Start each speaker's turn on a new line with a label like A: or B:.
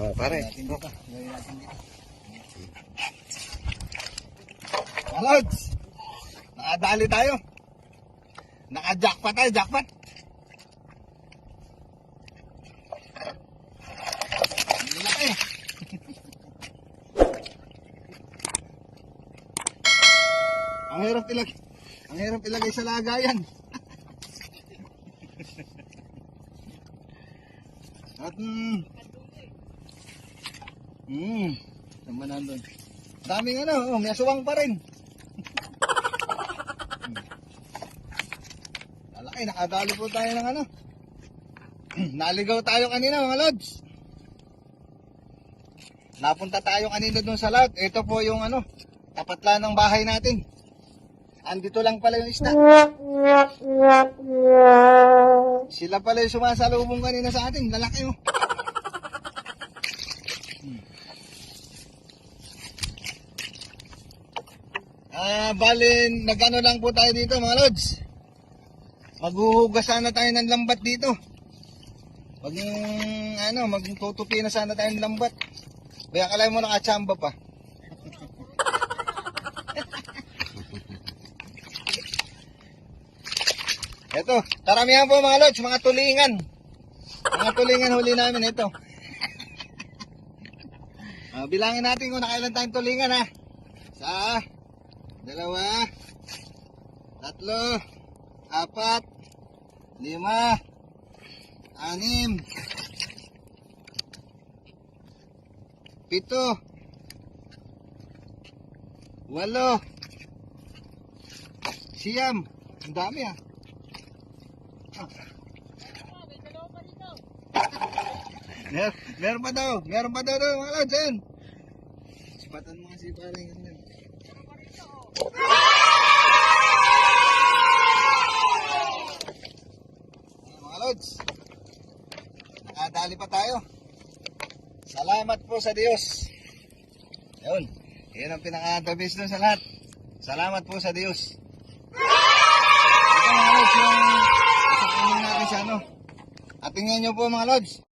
A: Oh, pare.
B: Alods! Nakadali tayo. Naka-jackpot tayo, jackpot. Ang hirap ilagay. Ang hirap ilagay sa lagayan. At mm, Hmm. Ba nandun? Daming ano, oh, may aswang pa rin. Hmm. Lalaki, nakadali po tayo ng ano. Naligaw tayo kanina mga lods. Napunta tayo kanina dun sa lot. Ito po yung ano, tapat lang ng bahay natin. Andito lang pala yung isda. Sila pala yung sumasalubong kanina sa atin. Lalaki oh. Ah, bali, nagano lang po tayo dito mga lods. Maghuhugas sana tayo ng lambat dito. Mag, ano, magtutupi na sana tayo ng lambat. Kaya kalay mo nakachamba pa. Ito, karamihan po mga lods, mga tulingan. Mga tulingan huli namin ito. Ah, bilangin natin kung nakailan tayong tulingan ha. Sa dalawa, tatlo, apat, lima, anim, pito, walo, siyam. Ang dami ah. Mer meron pa daw, meron pa daw daw mga lads, ayun. Sipatan mo kasi parang yun. Ayan, mga lods. Nakadali pa tayo. Salamat po sa Diyos. Yun. Yan ang pinaka-the dun sa lahat. Salamat po sa Diyos. Ito mga lods, yung isapunin natin sa ano. At tingnan nyo po mga lods.